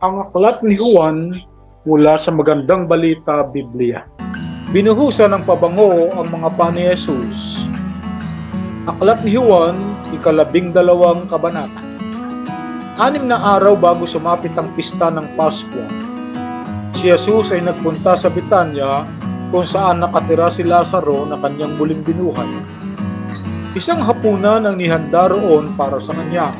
ang aklat ni Juan mula sa magandang balita Biblia. Binuhusan ng pabango ang mga pa ni. Aklat ni Juan, ikalabing dalawang kabanata. Anim na araw bago sumapit ang pista ng Pasko, si Jesus ay nagpunta sa Bitanya kung saan nakatira si Lazaro na kanyang muling binuhay. Isang hapunan ang nihanda roon para sa kanya.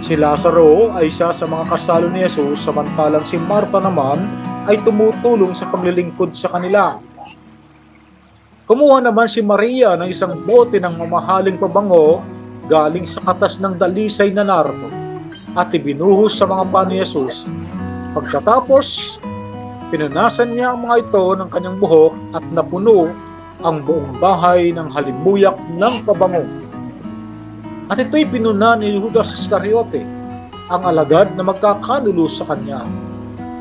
Si Lazaro ay isa sa mga kasalo ni Jesus samantalang si Marta naman ay tumutulong sa paglilingkod sa kanila. Kumuha naman si Maria ng isang bote ng mamahaling pabango galing sa katas ng dalisay na nardo at ibinuhos sa mga pa ni Jesus. Pagkatapos, pinunasan niya ang mga ito ng kanyang buhok at napuno ang buong bahay ng halimuyak ng pabango. At ito'y pinuna ni Judas Iscariote, ang alagad na magkakanulo sa kanya.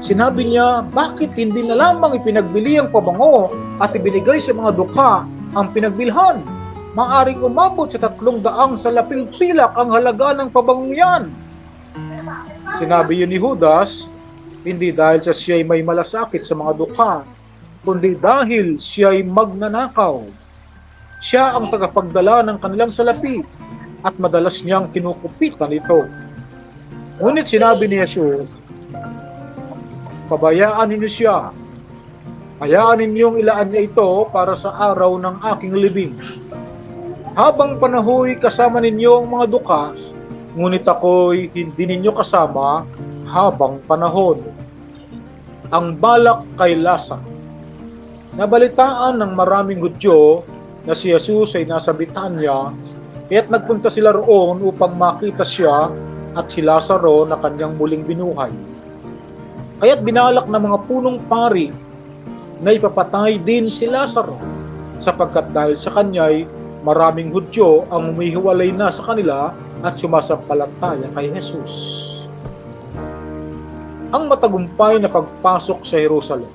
Sinabi niya, bakit hindi na lamang ipinagbili ang pabango at ibinigay sa mga dukha ang pinagbilhan? Maaring umabot sa tatlong daang sa laping pilak ang halaga ng pabangong yan. Sinabi yun ni Judas, hindi dahil sa siya'y may malasakit sa mga dukha, kundi dahil siya'y magnanakaw. Siya ang tagapagdala ng kanilang salapi at madalas niyang kinukupitan ito. Ngunit sinabi ni Jesus, pabayaan ninyo siya. Hayaan ninyong ilaan niya ito para sa araw ng aking libing. Habang panahoy kasama ninyo ang mga duka, ngunit ako'y hindi ninyo kasama habang panahon. Ang balak kay Lasa. Nabalitaan ng maraming Hudyo na si Jesus ay nasa Bitanya, kaya't nagpunta sila roon upang makita siya at si Lazaro na kanyang muling binuhay. Kaya't binalak ng mga punong pari na ipapatay din si Lazaro sapagkat dahil sa kanya'y maraming Hudyo ang umihiwalay na sa kanila at sumasampalataya kay Jesus. Ang matagumpay na pagpasok sa Jerusalem.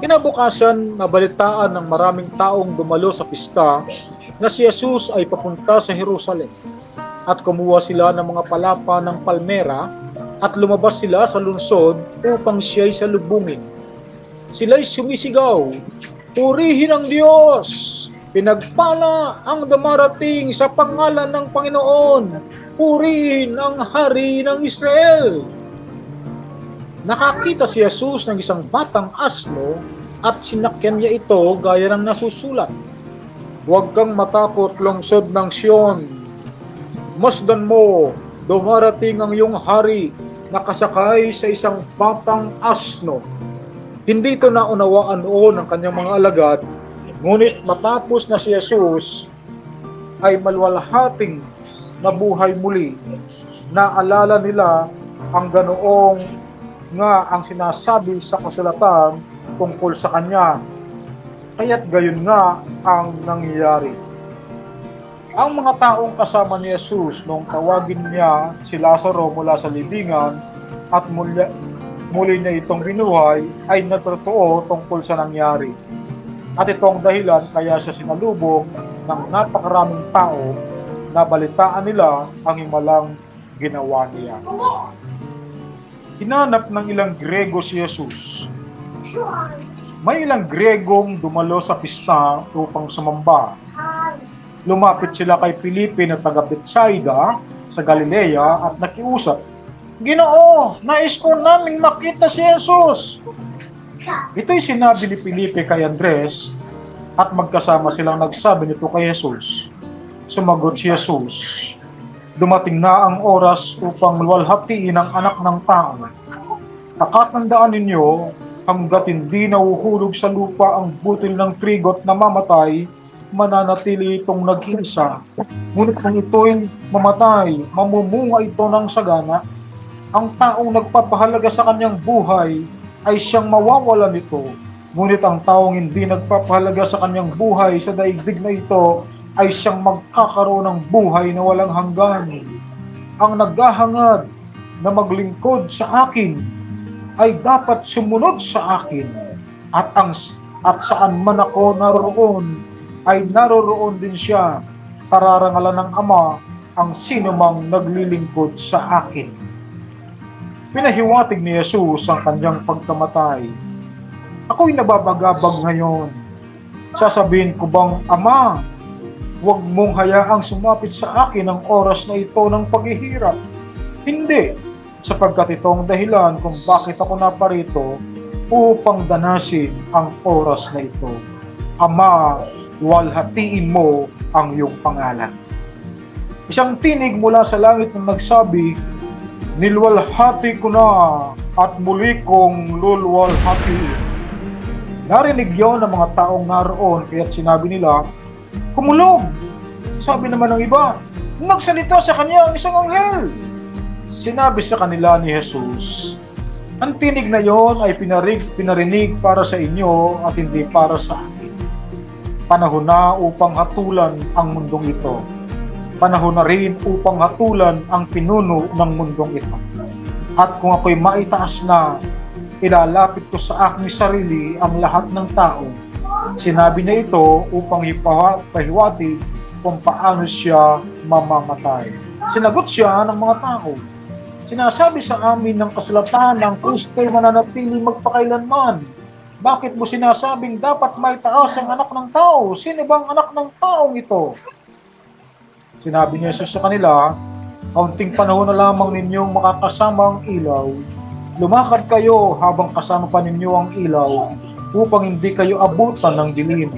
Kinabukasan, nabalitaan ng maraming taong dumalo sa pista na si Jesus ay papunta sa Jerusalem at kumuha sila ng mga palapa ng palmera at lumabas sila sa lungsod upang siya'y salubungin. Sila'y sumisigaw, Purihin ang Diyos! Pinagpala ang dumarating sa pangalan ng Panginoon! Purihin ang Hari ng Israel! Nakakita si Jesus ng isang batang asno at sinakyan niya ito gaya ng nasusulat. Huwag kang matakot lungsod ng Siyon. Masdan mo, dumarating ang iyong hari nakasakay sa isang batang asno. Hindi ito naunawaan noon ng kanyang mga alagad, ngunit matapos na si Jesus ay malwalhating nabuhay muli. Naalala nila ang ganoong nga ang sinasabi sa kasulatan tungkol sa kanya. Kaya't gayon nga ang nangyayari. Ang mga taong kasama ni Jesus nung tawagin niya si Lazaro mula sa libingan at muli, muli niya itong binuhay ay nagtotoo tungkol sa nangyari. At itong dahilan kaya siya sinalubong ng napakaraming tao na balitaan nila ang himalang ginawa niya. Hinanap ng ilang Grego si Jesus. May ilang Gregong dumalo sa pista upang sumamba. Lumapit sila kay Felipe na taga Bethsaida sa Galilea at nakiusap, Ginoo, nais ko naming makita si Jesus. Ito'y sinabi ni Felipe kay Andres at magkasama silang nagsabi nito kay Jesus. Sumagot si Jesus, dumating na ang oras upang luwalhatiin ang anak ng tao. Nakatandaan ninyo, hanggat hindi nahuhulog sa lupa ang butil ng trigot na mamatay, mananatili itong nag-iisa. Ngunit kung ito'y mamatay, mamumunga ito ng sagana. Ang taong nagpapahalaga sa kanyang buhay ay siyang mawawala nito. Ngunit ang taong hindi nagpapahalaga sa kanyang buhay sa daigdig na ito ay siyang magkakaroon ng buhay na walang hanggan. Ang naghahangad na maglingkod sa akin ay dapat sumunod sa akin at ang at saan man ako naroon ay naroroon din siya pararangalan ng Ama ang sino mang naglilingkod sa akin. Pinahiwatig ni Jesus ang kanyang pagkamatay. Ako'y nababagabag ngayon. Sasabihin ko bang, Ama, huwag mong hayaang sumapit sa akin ang oras na ito ng paghihirap. Hindi, sapagkat ito ang dahilan kung bakit ako naparito upang danasin ang oras na ito. Ama, walhatiin mo ang iyong pangalan. Isang tinig mula sa langit na nagsabi, Nilwalhati ko na at muli kong lulwalhati. Narinig yon ng mga taong naroon kaya't sinabi nila, Kumulog! Sabi naman ng iba, Nagsalita sa kanya ang isang anghel. Sinabi sa kanila ni Jesus, Ang tinig na yon ay pinarig, pinarinig para sa inyo at hindi para sa akin. Panahon na upang hatulan ang mundong ito panahon na rin upang hatulan ang pinuno ng mundong ito. At kung ako'y maitaas na, ilalapit ko sa aking sarili ang lahat ng tao. Sinabi niya ito upang ipaha- pahiwati kung paano siya mamamatay. Sinagot siya ng mga tao. Sinasabi sa amin ng kasulatan ng Kristo'y mananatili magpakailanman. Bakit mo sinasabing dapat may taas ang anak ng tao? Sino ba ang anak ng taong ito? Sinabi ni Jesus sa kanila, kaunting panahon na lamang ninyong makakasama ang ilaw. Lumakad kayo habang kasama pa ninyo ang ilaw upang hindi kayo abutan ng dilim.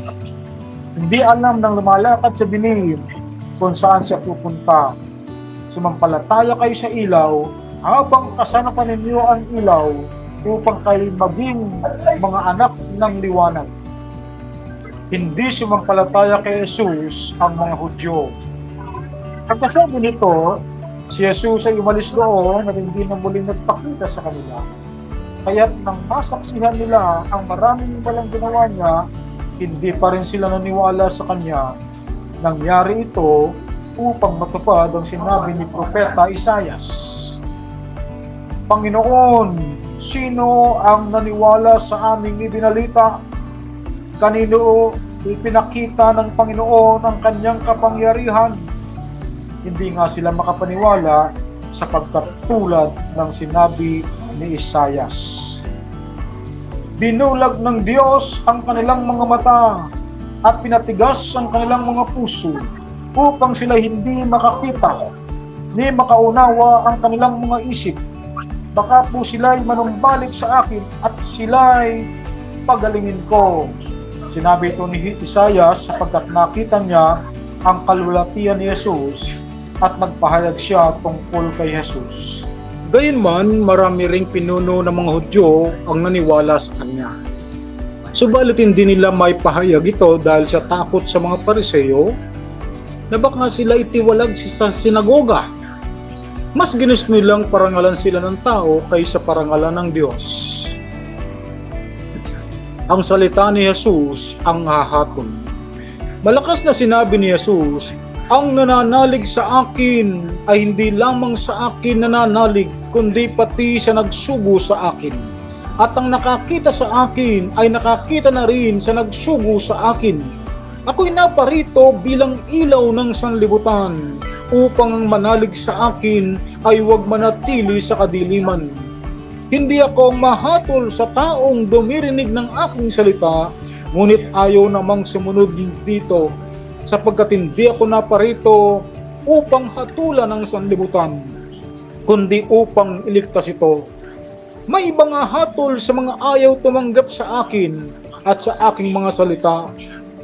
Hindi alam ng lumalakad sa dilim kung saan siya pupunta. Sumampalataya kayo sa ilaw habang kasama pa ninyo ang ilaw upang kayo maging mga anak ng liwanag. Hindi sumampalataya kay Jesus ang mga Hudyo Pagkasabi nito, si Jesus ay umalis doon at hindi na muling nagpakita sa kanila. Kaya't nang masaksihan nila ang maraming walang ginawa niya, hindi pa rin sila naniwala sa kanya. Nangyari ito upang matupad ang sinabi ni Propeta Isayas. Panginoon, sino ang naniwala sa aming ibinalita? Kanino ipinakita ng Panginoon ang kanyang kapangyarihan? hindi nga sila makapaniwala sapagkat tulad ng sinabi ni Isayas. Binulag ng Diyos ang kanilang mga mata at pinatigas ang kanilang mga puso upang sila hindi makakita ni makaunawa ang kanilang mga isip. Baka po sila'y manumbalik sa akin at sila'y pagalingin ko. Sinabi ito ni Isayas sapagkat nakita niya ang kalulatian ni Jesus at nagpahayag siya tungkol kay Jesus. Gayunman, marami ring pinuno ng mga Hudyo ang naniwala sa kanya. Subalit hindi nila may pahayag ito dahil sa takot sa mga pariseyo na baka sila itiwalag sa sinagoga. Mas ginusto nilang parangalan sila ng tao kaysa parangalan ng Diyos. Ang salita ni Jesus ang hahatol. Malakas na sinabi ni Jesus ang nananalig sa akin ay hindi lamang sa akin nananalig, kundi pati sa nagsugo sa akin. At ang nakakita sa akin ay nakakita na rin sa nagsugo sa akin. Ako'y naparito bilang ilaw ng sanlibutan upang ang manalig sa akin ay huwag manatili sa kadiliman. Hindi ako mahatol sa taong dumirinig ng aking salita, ngunit ayaw namang sumunod dito sapagkat hindi ako naparito upang hatulan ng sanlibutan, kundi upang iligtas ito. May iba nga hatol sa mga ayaw tumanggap sa akin at sa aking mga salita.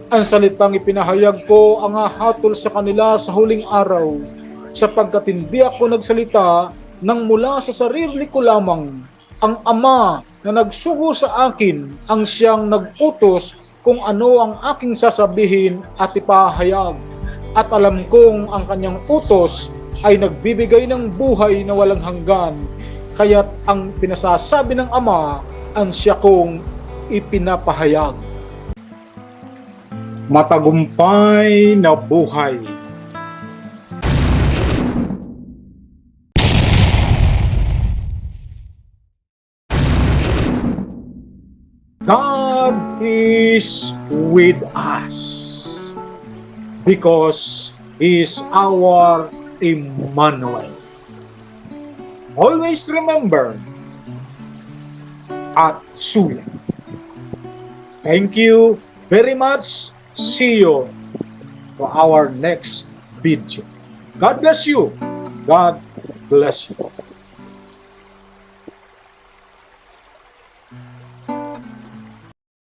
Ang salitang ipinahayag ko ang hatol sa kanila sa huling araw, sapagkat hindi ako nagsalita nang mula sa sarili ko lamang. Ang Ama na nagsugo sa akin ang siyang nag-utos kung ano ang aking sasabihin at ipahayag. At alam kong ang kanyang utos ay nagbibigay ng buhay na walang hanggan. Kaya't ang pinasasabi ng Ama ang siya kong ipinapahayag. Matagumpay na buhay. God is with us because He is our Emmanuel. Always remember at sulat. Thank you very much. See you to our next video. God bless you. God bless you.